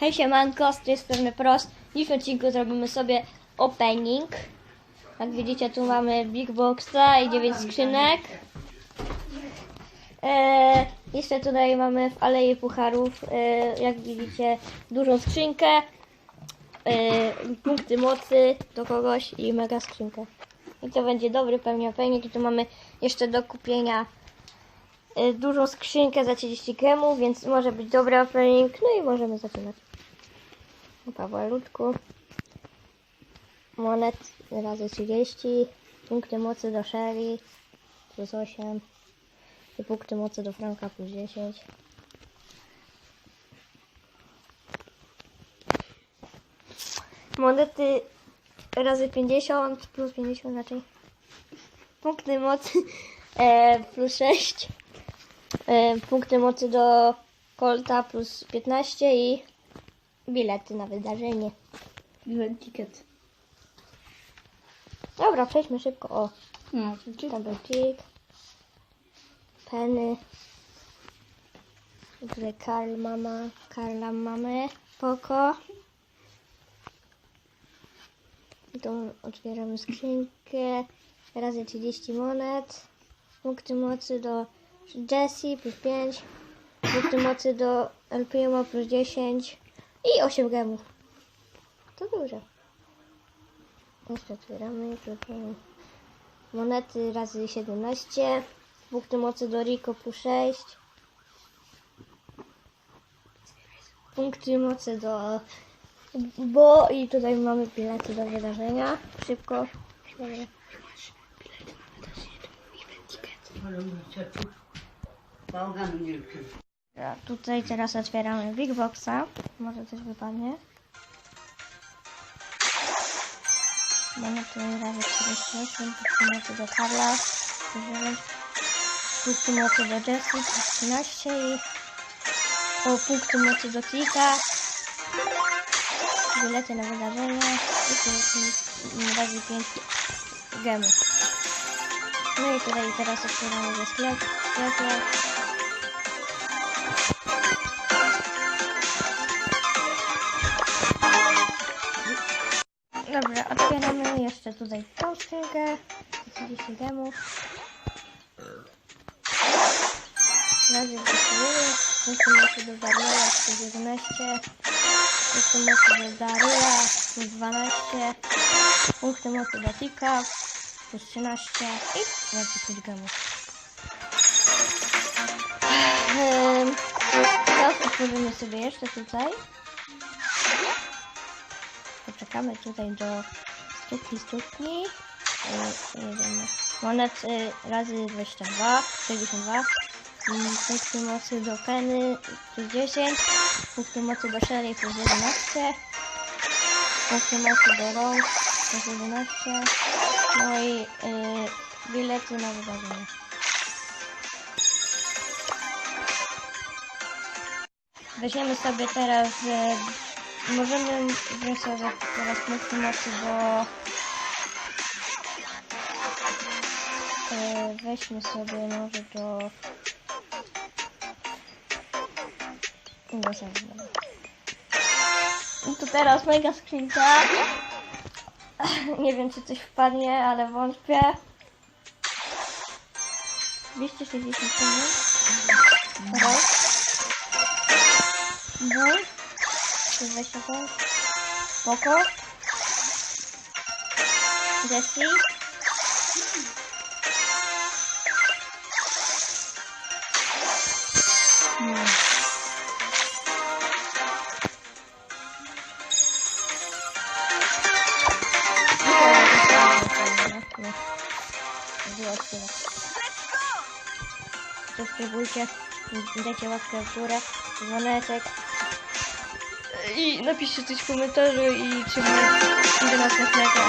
Hej siemanko, z tej strony Prost. W odcinku zrobimy sobie opening. Jak widzicie tu mamy Big Boxa i 9 skrzynek. E, jeszcze tutaj mamy w Alei Pucharów, e, jak widzicie, dużą skrzynkę, e, punkty mocy do kogoś i mega skrzynkę. I to będzie dobry pewnie opening. I tu mamy jeszcze do kupienia e, dużą skrzynkę za 30 gemów, więc może być dobry opening. No i możemy zaczynać. Powolutku. Monet razy 30. Punkty mocy do Sherry plus 8. I punkty mocy do Franka plus 10. Monety razy 50 plus 50 znaczy. Punkty mocy e, plus 6. E, punkty mocy do Colta plus 15 i bilety na wydarzenie. Event ticket. Dobra, przejdźmy szybko. O, No, to tablecik. Penny. Tutaj Karl mama, Karla mamy. Poko. I Tu otwieramy skrzynkę. Razy 30 monet. Punkty mocy do Jessie plus 5. Punkty mocy do El Primo plus 10. I 8 gemów. To dużo. Jeszcze otwieramy. Monety razy 17. Punkty mocy do Rico plus 6. Punkty mocy do Bo i tutaj mamy bilety do wydarzenia. Szybko. Dobra. Dobra, Tutaj teraz otwieramy Big Boxa. Może coś wypadnie. Monety razy 48, punkty mocy do Karla, 9, punkty mocy do plus 13 i o punkty mocy do Tika, bilety na wydarzenia i jest razy 5 gemów. No i tutaj teraz otwieramy ze sklep. Otwieramy jeszcze tutaj tą skrzynkę. 30 gemów. Razy 29. Punkty mocy do plus 11. Punkty mocy do Daryla plus 12. Punkty mocy do Tika plus 13. I razy 5 gemów. Teraz otworzymy sobie jeszcze tutaj. Poczekamy tutaj do stukni, stukni. Yy, nie wiem. Monet y, razy 22, 62. Mm, Punkty mocy do Penny plus 10. Punkty mocy do Sherry plus 11. Punkty mocy do Rose plus 11. No i y, bilety na wydarzenie. Weźmiemy sobie teraz e, Możemy wziąć sobie teraz punkty mocy, bo e, weźmy sobie może do no zabijmy. I tu teraz mega skrzynka. Nie wiem czy coś wpadnie, ale wątpię. 267. Raz. Dwa. 25. Spoko. Jessie. Hmm. Subskrybujcie, dajcie łapkę w górę, dzwoneczek i napiszcie coś w komentarzu i czy idę na następnego.